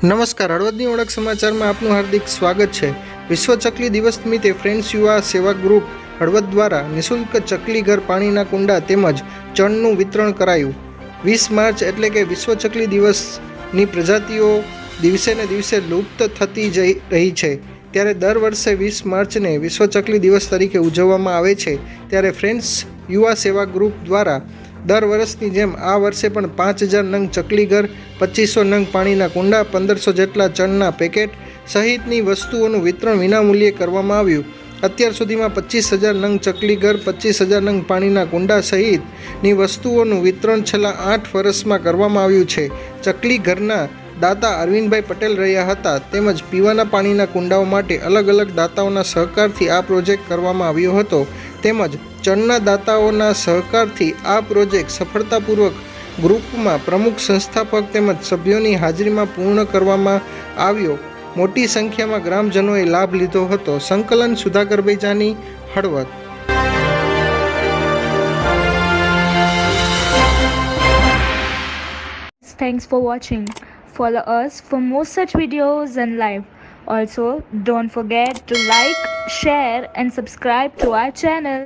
નમસ્કાર, હળવદની ઓળખ સમાચારમાં આપનું હાર્દિક સ્વાગત છે. વિશ્વ ચકલી દિવસ નિમિત્તે ફ્રેન્ડ્સ યુવા સેવા ગ્રુપ હળવદ દ્વારા નિઃશુલ્ક ચકલી ઘર પાણીના કુંડા તેમજ ચણનું વિતરણ કરાયું. વીસ માર્ચ એટલે કે વિશ્વ ચકલી દિવસની પ્રજાતિઓ દિવસે ને દિવસે લુપ્ત થતી જઈ રહી છે. ત્યારે દર વર્ષે વીસ માર્ચને વિશ્વ ચકલી દિવસ તરીકે ઉજવવામાં આવે છે. ત્યારે ફ્રેન્ડ્સ યુવા સેવા ગ્રુપ દ્વારા દર વર્ષની જેમ આ વર્ષે પણ પાંચ હજાર નંગ ચકલીઘર પચીસો નંગ પાણીના કુંડા, પંદરસો જેટલા ચણના પેકેટ સહિતની વસ્તુઓનું વિતરણ વિનામૂલ્યે કરવામાં આવ્યું. અત્યાર સુધીમાં પચીસ હજાર નંગ ચકલીઘર પચીસ હજાર નંગ પાણીના કુંડા સહિતની વસ્તુઓનું વિતરણ છેલ્લા આઠ વર્ષમાં કરવામાં આવ્યું છે. ચકલી ઘરના દાતા અરવિંદભાઈ પટેલ રહ્યા હતા તેમજ પીવાના પાણીના કુંડાઓ માટે અલગ અલગ દાતાઓના સહકારથી આ પ્રોજેક્ટ કરવામાં આવ્યો હતો. તેમજ ચણના દાતાઓના સહકારથી આ પ્રોજેક્ટ સફળતાપૂર્વક ગ્રુપમાં પ્રમુખ સંસ્થાપક તેમજ સભ્યોની હાજરીમાં પૂર્ણ કરવામાં આવ્યો મોટી સંખ્યામાં ગ્રામજનોએ લાભ લીધો હતો સંકલન Sudhakarbhai Jani Halvad Thanks for watching. Follow us for more such videos and live. Also, don't forget to like, share, and subscribe to our channel.